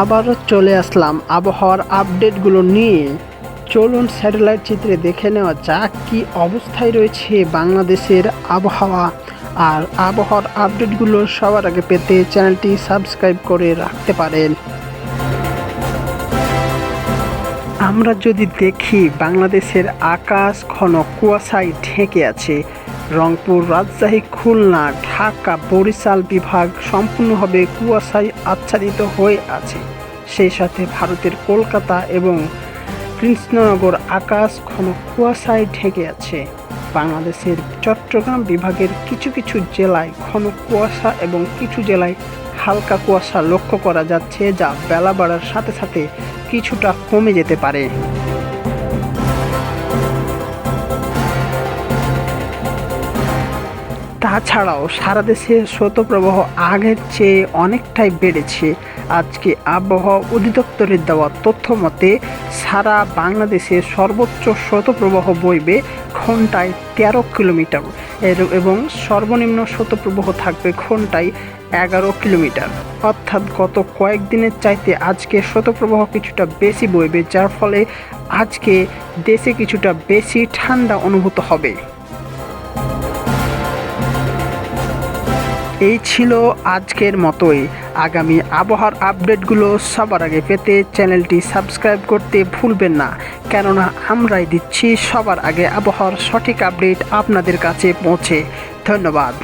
আবারও চলে আসলাম আবহাওয়ার আপডেটগুলো নিয়ে। চলুন স্যাটেলাইট চিত্রে দেখে নেওয়া যাক কি অবস্থায় রয়েছে বাংলাদেশের আবহাওয়া। আর আবহাওয়ার আপডেটগুলো সবার আগে পেতে চ্যানেলটি সাবস্ক্রাইব করে রাখতে পারেন। আমরা যদি দেখি বাংলাদেশের আকাশ ঘন কুয়াশায় ঢেকে আছে রংপুর রাজশাহী, খুলনা, ঢাকা, বরিশাল বিভাগ সম্পূর্ণভাবে কুয়াশায় আচ্ছাদিত হয়ে আছে। সেই সাথে ভারতের কলকাতা এবং কৃষ্ণনগর আকাশ ঘন কুয়াশায় ঢেকে আছে। বাংলাদেশের চট্টগ্রাম বিভাগের কিছু কিছু জেলায় ঘন কুয়াশা এবং কিছু জেলায় হালকা কুয়াশা লক্ষ্য করা যাচ্ছে, যা বেলা বাড়ার সাথে সাথে কিছুটা কমে যেতে পারে। তাছাড়াও সারা দেশে শৈত্যপ্রবাহ আগের চেয়ে অনেকটাই বেড়েছে। আজকে আবহাওয়া অধিদপ্তরের দেওয়া তথ্য মতে, সারা বাংলাদেশে সর্বোচ্চ শৈত্যপ্রবাহ বইবে ঘন্টায় তেরো কিলোমিটার। এবং সর্বনিম্ন শৈত্যপ্রবাহ থাকবে ঘন্টায় এগারো কিলোমিটার। অর্থাৎ গত কয়েকদিনের চাইতে আজকে শৈত্যপ্রবাহ কিছুটা বেশি বইবে, যার ফলে আজকে দেশে কিছুটা বেশি ঠান্ডা অনুভূত হবে। এই ছিল আজকের মতোই। আগামী আবহাওয়ার আপডেটগুলো সবার আগে পেতে চ্যানেলটি সাবস্ক্রাইব করতে ভুলবেন না। কেননা আমরাই দিচ্ছি সবার আগে আবহাওয়ার সঠিক আপডেট আপনাদের কাছে পৌঁছে। ধন্যবাদ।